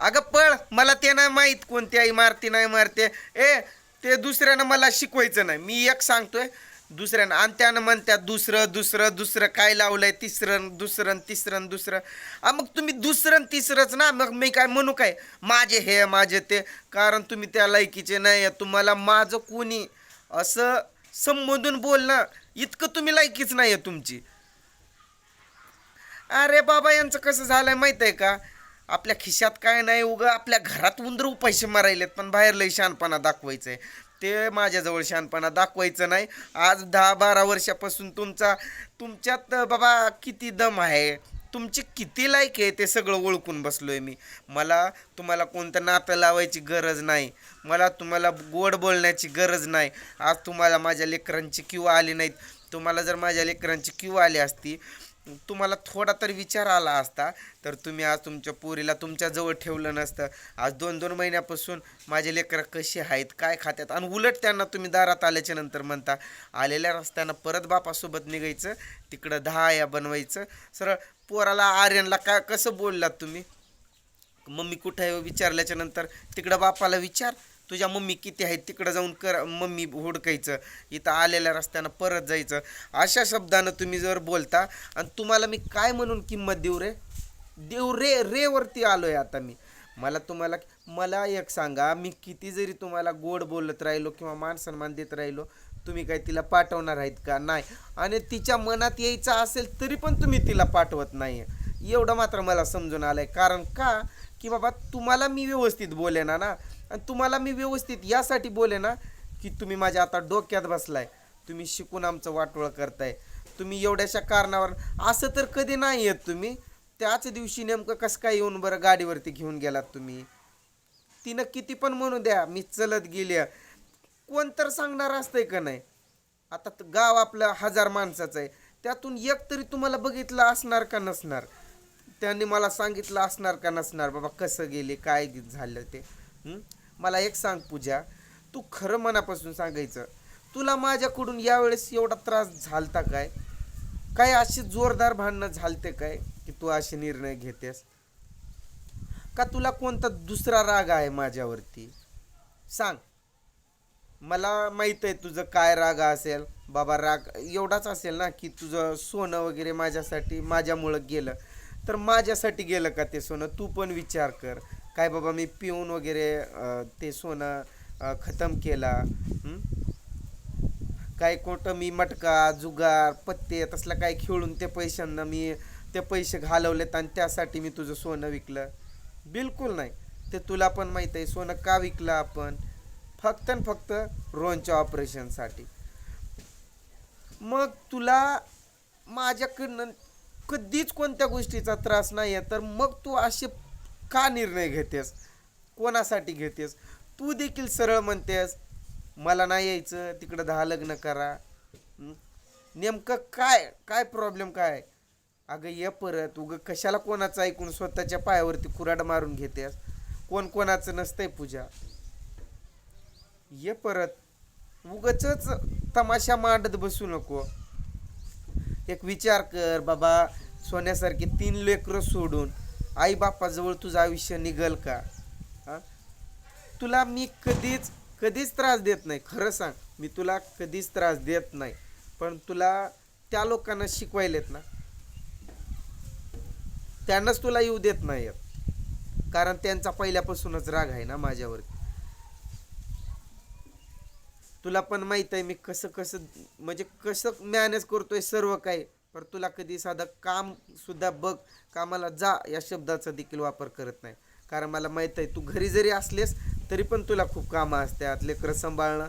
अगं पळ मला ते नाही माहीत कोणती आई मारते नाही मारते. ए ते दुसऱ्यानं मला शिकवायचं नाही. मी एक सांगतोय दुसऱ्यानं. आणि त्यानं म्हणत्या दुसरं दुसरं दुसरं काय लावलंय तिसरं दुसरं तिसरं दुसरं. आ मग तुम्ही दुसरं तिसरंच ना मग मी काय म्हणू काय? माझे हे माझे ते. कारण तुम्ही त्या लायकीचे नाही आहे. तुम्हाला माझं कोणी असं संबोधून बोलणं इतकं तुम्ही लायकीच नाही आहे तुमची. अरे बाबा यांचं कसं झालंय माहीत आहे का? आपल्या खिशात काय नाही उगं आपल्या घरात उंदरू पैसे मारायलेत पण बाहेर लई शहाणपणा दाखवायचंय. ते माझ्याजवळ शहाणपणा दाखवायचं नाही. आज दहा बारा वर्षापासून तुमचा तुमच्यात बाबा किती दम आहे? तुमची किती लायक आहे? ते सगळं ओळखून बसलो आहे मी. मला तुम्हाला कोणतं नातं लावायची गरज नाही. मला तुम्हाला गोड बोलण्याची गरज नाही. आज तुम्हाला माझ्या लेकरांची क्यू आली नाहीत. तुम्हाला जर माझ्या लेकरांची क्यू आली असती तुम्हाला थोडा तर विचार आला असता तर तुम्ही आज तुमच्या पोरीला तुमच्याजवळ ठेवलं नसतं. आज दोन दोन महिन्यापासून माझे लेकरं कशी आहेत काय खात्यात? आणि उलट त्यांना तुम्ही दारात आल्याच्यानंतर म्हणता आलेल्या रस्त्यानं परत बापासोबत निघायचं तिकडं दहा या बनवायचं. सरळ पोराला आर्यनला काय कसं बोललात तुम्ही? मम्मी कुठं आहे? विचारल्याच्या नंतर तिकडं बापाला विचार. तुझ्या मम्मी किती आहेत तिकडं जाऊन कर मम्मी हुडकायचं इथं आलेल्या रस्त्यानं परत जायचं. अशा शब्दानं तुम्ही जर बोलता आणि तुम्हाला मी काय म्हणून किंमत देऊ रे? देऊ रे रेवरती आलो आहे आता मी. मला तुम्हाला मला एक सांगा मी किती जरी तुम्हाला गोड बोलत राहिलो किंवा मान सन्मान देत राहिलो तुम्ही काय तिला पाठवणार आहेत का? नाही. आणि तिच्या मनात यायचं असेल तरी पण तुम्ही तिला पाठवत नाही एवढं मात्र मला समजून आलंय. कारण का? की बाबा तुम्हाला मी व्यवस्थित बोले ना ना. आणि तुम्हाला मी व्यवस्थित यासाठी बोले ना की तुम्ही माझ्या आता डोक्यात बसलाय. तुम्ही शिकून आमचं वाटोळ करताय. तुम्ही एवढ्याशा कारणावर असं तर कधी नाही येत तुम्ही. त्याच दिवशी नेमकं कसं काय येऊन बरं गाडीवरती घेऊन गेलात तुम्ही? तिनं किती पण म्हणू द्या मी चलत गेल्या कोण तर सांगणार असतंय का नाही? आता तर गाव आपलं हजार माणसाचं आहे. त्यातून एक तरी तुम्हाला बघितलं असणार का नसणार? त्यांनी मला सांगितलं असणार का नसणार? बाबा कसं गेले? काय झालं ते? मला एक सांग पूजा. तू खरं मनापासून सांगायचं. तुला माझ्याकडून यावेळेस एवढा त्रास झालता काय? काय अशी जोरदार भांडणं झालते काय की तू असे निर्णय घेतेस? का तुला कोणता दुसरा राग आहे माझ्यावरती? सांग. मला माहीत आहे तुझं काय राग असेल. बाबा राग एवढाच असेल ना की तुझं सोनं वगैरे माझ्यासाठी माझ्यामुळं गेलं. तर माझ्यासाठी गेलं का ते सोनं? तू पण विचार कर. काय बाबा मी पिऊन वगैरे ते सोनं खतम केला. काय कोणतं मी मटका जुगार पत्ते तसलं काय खेळून ते पैशांना मी ते पैसे घालवलेत आणि त्यासाठी मी तुझं सोनं विकलं? बिलकुल नाही. ते तुला पण माहीत आहे सोनं का विकलं आपण? फक्त आणि फक्त रोनच्या ऑपरेशनसाठी मग तुला माझ्याकडनं कधीच कोणत्या गोष्टीचा त्रास नाही आहे तर मग तू असे का निर्णय घेतेस? कोणासाठी घेतेस? तू देखील सरळ म्हणतेस मला नाही यायचं तिकडं दहा लग्न करा. नेमकं काय काय प्रॉब्लेम काय? अगं ये परत. उगं कशाला कोणाचं ऐकून स्वतःच्या पायावरती कुराड मारून घेतेस? कोण कोणाचं नसतंय पूजा. ये परत. उगच तमाशा मांडत बसू नको. एक विचार कर बाबा सोन्यासारखे तीन लेकरं सोडून आई बापाजवळ तुझं आयुष्य निघल का? हां? तुला मी कधीच कधीच त्रास देत नाही. खरं सांग मी तुला कधीच त्रास देत नाही. पण तुला त्या लोकांना शिकवायलेत ना. त्यांनाच तुला येऊ देत नाही. कारण त्यांचा पहिल्यापासूनच राग आहे ना माझ्यावरती. तुला पण माहीत आहे मी कसं कसं म्हणजे कसं मॅनेज करतोय सर्व काही. पण तुला कधी साधं काम सुद्धा बघ कामाला जा या शब्दाचा देखील वापर करत नाही. कारण मला माहीत आहे तू घरी जरी असलेस तरी पण तुला खूप कामं असतात. लेकरं सांभाळणं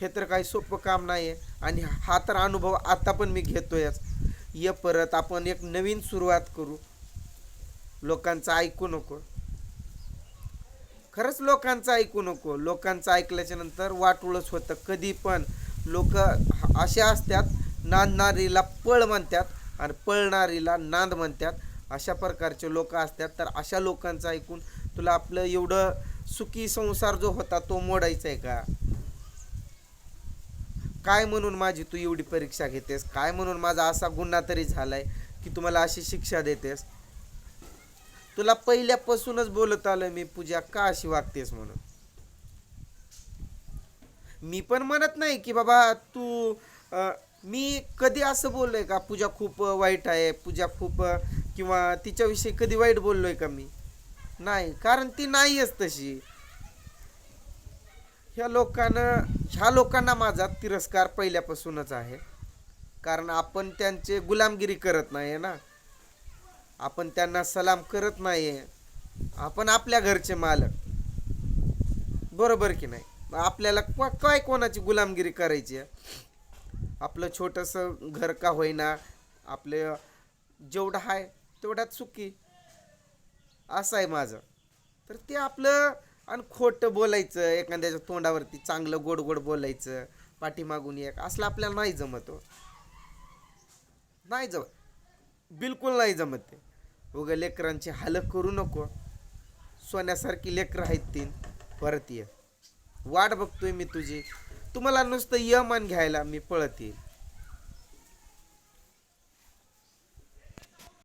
हे तर काही सोपं काम नाही आहे आणि हा तर अनुभव आता पण मी घेतोयच. ये परत आपण एक नवीन सुरुवात करू. लोकांचं ऐकू नको. खरंच लोकांचं ऐकू नको. लोकांचं ऐकल्याच्या नंतर वाटूळच होतं. कधी पण लोक असे असतात नांदणारीला पळ म्हणतात आणि पळणारीला नांद म्हणतात. अशा प्रकारचे लोक असतात. तर अशा लोकांचं ऐकून तुला आपलं एवढं सुखी संसार जो होता तो मोडायचा आहे का? काय म्हणून माझी तू एवढी परीक्षा घेतेस? काय म्हणून माझा असा गुन्हा तरी झालाय की तुम्हाला अशी शिक्षा देतेस? तुला पहिल्यापासूनच बोलत आलोय मी पूजा का अशी वागतेस म्हणून? मी पण म्हणत नाही की बाबा तू मी कधी असं बोललोय का पूजा खूप वाईट आहे पूजा खूप किंवा तिच्याविषयी कधी वाईट बोललोय का मी? नाही कारण ती नाहीच तशी. ह्या लोकांना ह्या लोकांना माझा तिरस्कार पहिल्यापासूनच आहे. कारण आपण त्यांचे गुलामगिरी करत नाही ना. आपण त्यांना सलाम करत नाही आपण आपल्या घरचे मालक. बरोबर की नाही? आपल्याला काय कोणाची गुलामगिरी करायची? आहे? आपलं छोटंसं घर का होईना आपले जेवढं आहे तेवढ्यात सुखी. असं आहे माझं. तर ते आपलं आणि खोटं बोलायचं एखाद्याच्या तोंडावरती चांगलं गोड गोड बोलायचं पाठीमागून एक असलं आपल्याला नाही जमत हो. नाही जमत. बिलकुल नाही जमत ते. उगा लेकरांची हालत करू नको. सोन्यासारखी लेकरं आहेत तीन. परत ये. वाट बघतोय मी तुझी. तुम्हाला नुसतं यमान घ्यायला मी पळत येईल.